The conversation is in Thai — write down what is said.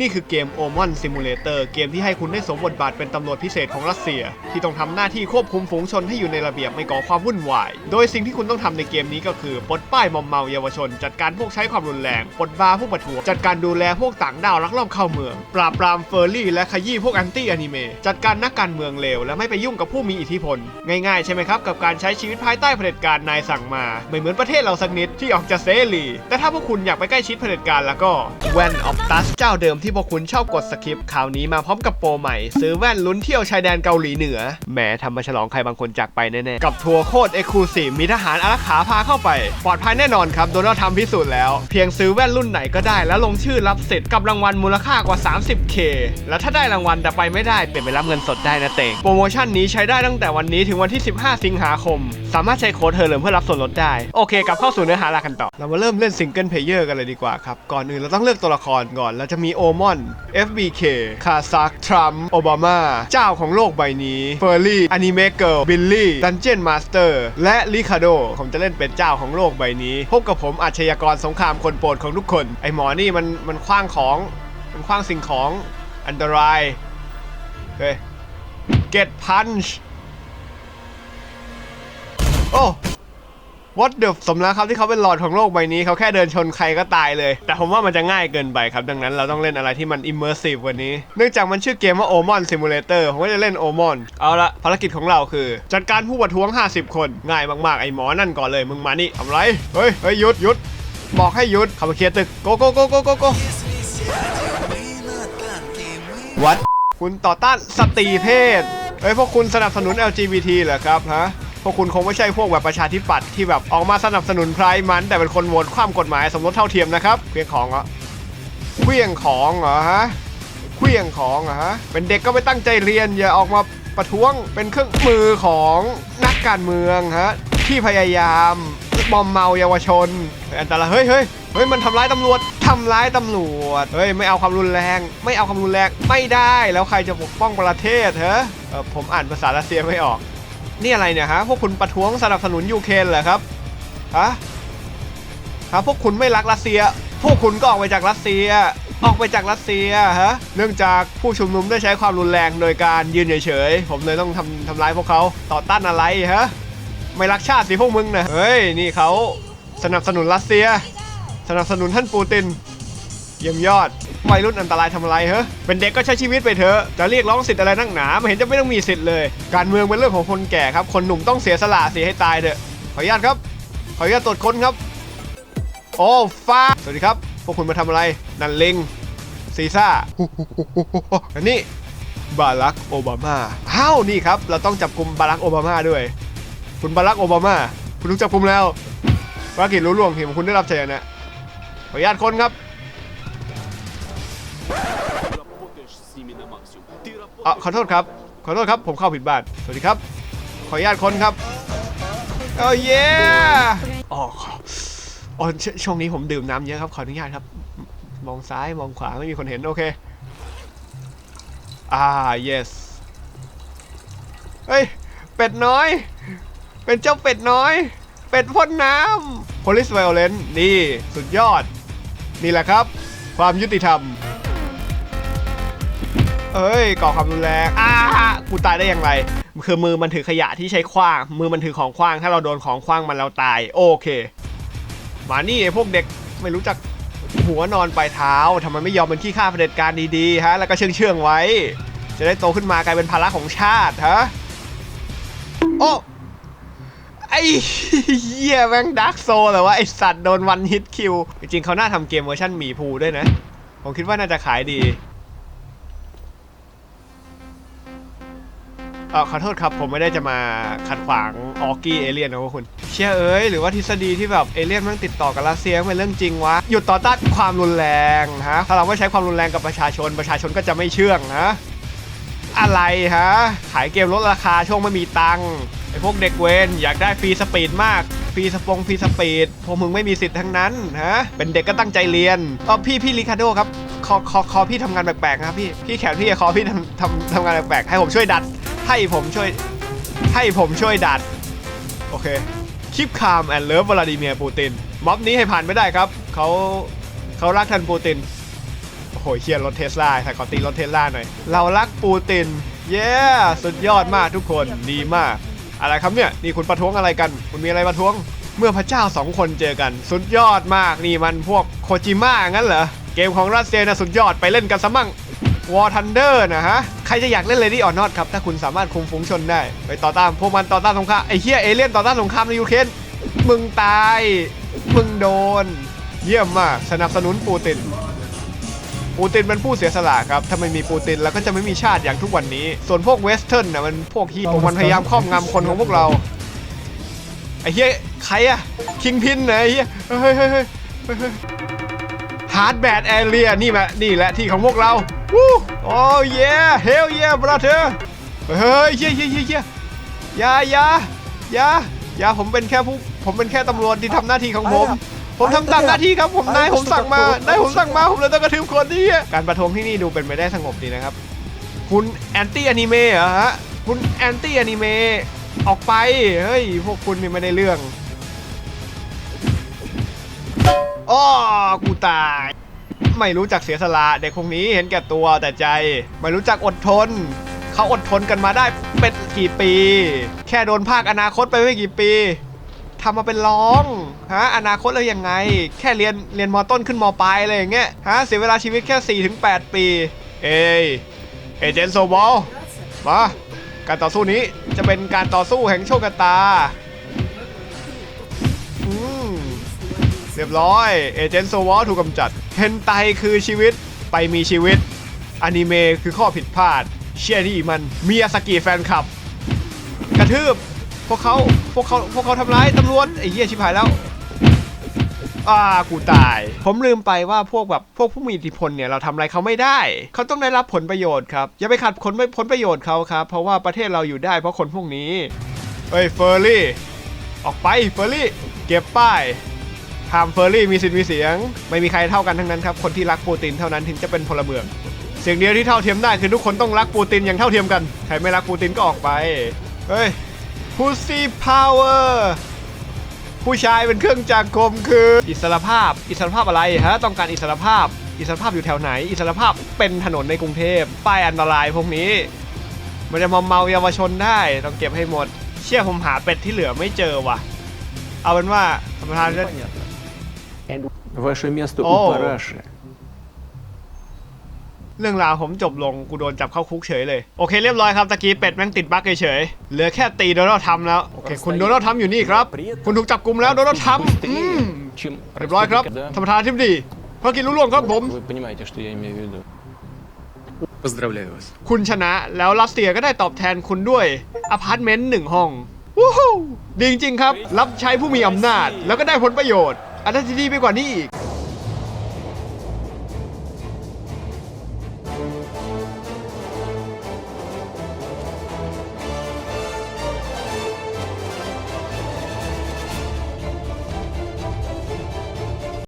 นี่คือเกม Omon Simulator เกมที่ให้คุณได้สวมบทบาทเป็นตำรวจพิเศษของรัสเซีย ที่ต้องทำหน้าที่ควบคุมฝูงชนให้อยู่ในระเบียบไม่ก่อความวุ่นวาย โดยสิ่งที่คุณต้องทำในเกมนี้ก็คือปลดป้ายมอมเมาเยาวชน จัดการพวกใช้ความรุนแรงปลดบาร์พวกประท้วงจัดการดูแลพวกต่างดาวลักลอบเข้าเมือง ปราบปรามเฟอร์รี่และขยี้พวกแอนตี้อนิเมะจัดการนักการเมืองเลวและไม่ไปยุ่งกับผู้มีอิทธิพล ง่ายๆใช่ไหมครับกับการใช้ชีวิตภายใต้เผด็จการนายสั่งมา ไม่เหมือนประเทศเราสักนิดที่ออกจะเสรีแต่ถ้าพวกคุณอยากไปใกล้ชิดเผด็จการแล้วก็แวนออฟตัสเจ้าเดิมที่ที่พวกคุณชอบกดสคริปต์คราวนี้มาพร้อมกับโปรใหม่ ซื้อแว่นลุ้นเที่ยวชายแดนเกาหลีเหนือแหมทำมาฉลองใครบางคนจากไปแน่ๆ กับทัวร์โคตรเอ็กซ์คลูซีฟมีทหารอารักขาพาเข้าไป ปลอดภัยแน่นอนครับ โดนัลด์ทำพิสูจน์แล้ว เพียงซื้อแว่นรุ่นไหนก็ได้ แล้วลงชื่อรับสิทธิ์กับรางวัลมูลค่ากว่า 30k แล้วถ้าได้รางวัลแต่ไปไม่ได้เป็นไปรับเงินสดได้นะเตงโปรโมชั่นนี้ใช้ได้ตั้งแต่วันนี้ถึงวันที่ 15 สิงหาคม สามารถใช้โค้ดเธอเลิมเพื่อรับส่วนลดได้โอเคกลับเข้าสู่เนื้อหาหลักกันต่อเรามาเริ่มเล่นซิงเกิลเพลเยอร์กันเลยดีกว่าครับก่อนอื่นเราต้องเลือกตัวละครก่อนเราจะมีโอมอน FBK คาซักทรัมป์โอบามา เจ้าของโลกใบนี้เฟอร์รี่อนิเมเกิลบิลลี่ดันเจียนมาสเตอร์และลิคาโด ผมจะเล่นเป็นเจ้าของโลกใบนี้พบกับผมอาชญากรสงครามคนโปรดของทุกคน ไอหมอนี่มันมันคว้างของ มันคว้างสิ่งของอันตรายเฮ้ย get punch โอ้ What the สมแล้วครับที่เขาเป็นหลอดของโลกใบนี้เขาแค่เดินชนใครก็ตายเลย แต่ผมว่ามันจะง่ายเกินไปครับ ดังนั้นเราต้องเล่นอะไรที่มัน immersive กว่านี้ เนื่องจากมันชื่อเกมว่า Omon Simulator ผมก็จะเล่น Omon เอาละภารกิจของเราคือ จัดการผู้ประท้วง 50 คน ง่ายมากๆ ไอ้หมอนั่นก่อนเลย มึงมานี่ทำไร เฮ้ย เฮ้ยหยุดหยุด บอกให้หยุดข้ามาเคลียร์ตึก โกโกโกโกโกโกวัดคุณต่อต้านสตรีเพศเฮ้ยพวกคุณสนับสนุน LGBT เหรอครับฮะ วกคุณคงไม่ใช่พวกแบบประชาธิปัตย์ที่แบบออกมาสนับสนุนไพร์มัน แต่เป็นคนโหวตความกฎหมายสมรสเท่าเทียมนะครับเพียงของเหรอเพียงของเหรอฮะเพียงของเหรอฮะเป็นเด็กก็ไม่ตั้งใจเรียนอย่าออกมาประท้วงเป็นเครื่องมือของนักการเมืองฮะที่พยายามมอมเมาเยาวชนเฮ้ยอันตรายเฮ้ยเฮ้ยเฮ้ยมันทำร้ายตำรวจทำร้ายตำรวจเฮ้ยไม่เอาความรุนแรง ไม่เอาความรุนแรงไม่ได้แล้วใครจะปกป้องประเทศฮะเออผมอ่านภาษารัสเซียไม่ออก นี่อะไรเนี่ยฮะ พวกคุณประท้วงสนับสนุนยูเครนเหรอครับ ฮะ ฮะพวกคุณไม่รักรัสเซีย พวกคุณก็ออกไปจากรัสเซีย ออกไปจากรัสเซียฮะ เนื่องจากผู้ชุมนุมได้ใช้ความรุนแรงโดยการยืนเฉยๆ ผมเลยต้องทำทำร้ายพวกเขาต่อต้านอะไรฮะ ไม่รักชาติสิพวกมึงนะเฮ้ย นี่เขาสนับสนุนรัสเซีย สนับสนุนท่านปูติน เยี่ยมยอดวัยรุ่นอันตรายทำอะไรเฮ้เป็นเด็กก็ใช้ชีวิตไปเถอะ จะเรียกร้องสิทธิ์อะไรนักหนาไม่เห็นจะไม่ต้องมีสิทธิ์เลย การเมืองเป็นเรื่องของคนแก่ครับ คนหนุ่มต้องเสียสละเสียให้ตายเถอะ ขออนุญาตครับ ขออนุญาตตรวจค้นครับ โอ้ฟ้า สวัสดีครับ พวกคุณมาทำอะไร นันลิงซีซ่าอันนี้ บารักโอบามา อ้าว นี่ครับ เราต้องจับกลุ่มบารักโอบามาด้วย คุณบารักโอบามา คุณถูกจับกลุ่มแล้วภารกิจรู้ล่วงทีมของคุณได้รับชัยชนะขออนุญาตค้นครับ ออขอโทษครับ ขอโทษครับ ผมเข้าผิดบ้าน สวัสดีครับ ขออนุญาตคนครับโอ้เย่อออ๋อชช่วงนี้ผมดื่มน้ำเยอะครับ ขออนุญาตครับ มองซ้ายมองขวาไม่มีคนเห็น โอเค อ่า yes เฮ้ย เป็ดน้อย เป็นเจ้าเป็ดน้อย เป็ดพ่นน้ำ police violence นี่ สุดยอด นี่แหละครับ ความยุติธรรม เอ้ยก่อความรุนแรงอ้ากูตายได้อย่างไร คือมือมันถือขยะที่ใช้คว้าง มือมันถือของคว้าง ถ้าเราโดนของคว้างมันเราตาย โอเคมานี่ไอ้พวกเด็กไม่รู้จักหัวนอนปลายเท้าทำไมไม่ยอมเป็นขี้ข้าเผด็จการดีๆฮะ แล้วก็เชื่องเชื่องไว้ จะได้โตขึ้นมากลายเป็นภาระของชาติฮะโอ้ไอ้เหี้ยแม่งดาร์กโซแต่ว่าไอสัตว์โดนวันฮิตคิว จริงๆเขาน่าทำเกมเวอร์ชันหมีภูด้วยนะ ผมคิดว่าน่าจะขายดี ออขอโทษครับ ผมไม่ได้จะมาขัดขวางออกี้เอเลียนนะพวกคุณ เชื่อเอ้ยหรือว่าทฤษฎีที่แบบเอเลียนมันติดต่อกับรัสเซียเป็นเรื่องจริงวะ หยุดต่อต้านความรุนแรงฮะถ้าเราไม่ใช้ความรุนแรงกับประชาชนประชาชนก็จะไม่เชื่องฮะอะไรฮะขายเกมลดราคาช่วงไม่มีตังค์ไอพวกเด็กเวนอยากได้ฟรีสปีดมากฟรีสปงฟรีสปีดพวกมึงไม่มีสิทธิ์ทั้งนั้นฮะเป็นเด็กก็ตั้งใจเรียนเออพี่พี่ริคาโดครับคอคอคอพี่ทำงานแปลกๆนะครับพี่พี่แขนพี่คอพี่ทำทำทำงานแปลกๆให้ผมช่วยดัด ให้ผมช่วยให้ผมช่วยดัด โอเคคลิปคามแอนเลิฟวลาดิเมียร์ปูตินม็อบนี้ให้ผ่านไม่ได้ครับเขาเขารักท่านปูตินโอ้โหเชียร์รถเทสลาแต่ขอตีรถเทสลาหน่อย เรารักปูติน เย้สุดยอดมากทุกคนดีมาก อะไรครับเนี่ย นี่คุณประท้วงอะไรกัน คุณมีอะไรประท้วง เมื่อพระเจ้าสองคนเจอกัน สุดยอดมากนี่มันพวกโคจิมะงั้นเหรอ เกมของรัสเซียนะสุดยอดไปเล่นกันซะมั่ง วอร์ทันเดอร์นะฮะ ใครจะอยากเล่นเลดี้ออนอตครับ ถ้าคุณสามารถคุมฝูงชนได้ ไปต่อต้านพวกมันต่อต้านสงครามไอ้เหี้ยเอเลี่ยนต่อต้านสงครามในยูเครนมึงตาย มึงโดน เยี่ยมมาก สนับสนุนปูติน ปูตินเป็นผู้เสียสละครับ ถ้าไม่มีปูตินแล้วก็จะไม่มีชาติอย่างทุกวันนี้ ส่วนพวกเวสเทิร์นนะมันพวกที่พวกมันพยายามครอบงำคนของพวกเรา ไอ้เหี้ยใครอะคิงพินนะไอ้เหี้ยเฮ้ยเฮ้ยเฮ้ยเฮ้ยเฮ้ยฮาร์ดแบดแอเรียนี่แหละนี่แหละที่ของพวกเรา วู้โอ้เย่เฮลเย่บราเธอเฮ้ยเฮ้ยเฮ้ยเฮ้ยเฮ้ยอย่าอย่าอย่าอย่าผมเป็นแค่ผู้ผมเป็นแค่ตำรวจที่ทำหน้าที่ของผม ผมทำตามหน้าที่ครับผมนายผมสั่งมานายผมสั่งมาผมเลยต้องกระทืบคนนี่การประท้วงที่นี่ดูเป็นไปได้สงบดีนะครับ คุณแอนตี้อนิเมะเหรอฮะคุณแอนตี้อนิเมะออกไปเฮ้ยพวกคุณนี่ไม่ได้เรื่องอ้อกูตาย ไม่รู้จักเสียสละเด็กคงนี้เห็นแก่ตัวแต่ใจ ไม่รู้จักอดทน เขาอดทนกันมาได้เป็นกี่ปี แค่โดนภาคอนาคตไปไม่กี่ปีทำมาเป็นร้องฮะอนาคตแล้วยังไง แค่เรียนเรียนมต้นขึ้นมปลายอะไรอย่างเงี้ยฮะเสียเวลาชีวิตแค่ 4-8 ปี เอยเอเจนโซบอลมาการต่อสู้นี้จะเป็นการต่อสู้แห่งโชคชะตา เรียบร้อย เอเจนต์โซวอลถูกกำจัด เฮนไตคือชีวิตไปมีชีวิต อนิเมะคือข้อผิดพลาด เชียนี่มันมียาสกิแฟนคลับ กระทืบ พวกเขาพวกเขาพวกเขาทำร้ายตำรวจไอ้เหี้ยชิบหายแล้วอ่ากูตาย ผมลืมไปว่าพวกแบบพวกผู้มีอิทธิพลเนี่ยเราทำอะไรเขาไม่ได้ เขาต้องได้รับผลประโยชน์ครับอย่าไปขัดผลผลประโยชน์เขาครับ เพราะว่าประเทศเราอยู่ได้เพราะคนพวกนี้เฮ้ยเฟอร์รี่ ออกไปเฟอร์รี่ เก็บป้าย ห้ามเฟอร์รี่มีสิทธิ์มีเสียง ไม่มีใครเท่ากันทั้งนั้นครับ คนที่รักปูตินเท่านั้นถึงจะเป็นพลเมืองสิ่งเดียวที่เท่าเทียมได้คือทุกคนต้องรักปูตินอย่างเท่าเทียมกัน ใครไม่รักปูตินก็ออกไป เฮ้ย Pussy Power ผู้ชายเป็นเครื่องจักรคมคือ อิสรภาพ อิสรภาพอะไรฮะ ต้องการอิสรภาพ อิสรภาพอยู่แถวไหน อิสรภาพเป็นถนนในกรุงเทพ ป้ายอันตรายพวกนี้ มันจะมาเมาเยาวชนได้ ต้องเก็บให้หมด เชื่อผมหาเป็ดที่เหลือไม่เจอว่ะ เอาเป็นว่าท่านประธานก็ Ваше место О. у параши. เรื่องราวผมจบลงกูโดนจับเข้าคุกเฉยเลย โอเคเรียบร้อยครับตะกี้เป็ดแม่งติดบั๊กเฉยๆเหลือแค่ตีโดนัลด์ทรัมป์แล้ว โอเค คุณโดนัลด์ทรัมป์อยู่นี่ครับ คุณถูกจับกลุ่มแล้วโดนัลด์ทรัมป์อืม Быстрее, чем เรียบร้อยครับ да? ท่านประธานทิบดีภารกิจลุล่วงครับผม Вы понимаете, что я имею в виду. Поздравляю вас. คุณชนะแล้วรัสเซียก็ได้ตอบแทนคุณด้วยอพาร์ตเมนต์หนึ่งห้องวู้ฮู้ดีจริงๆครับ รับใช้ผู้มีอำนาจ แล้วก็ได้ผลประโยชน์ อันนั้นจะดีไปกว่านี้อีก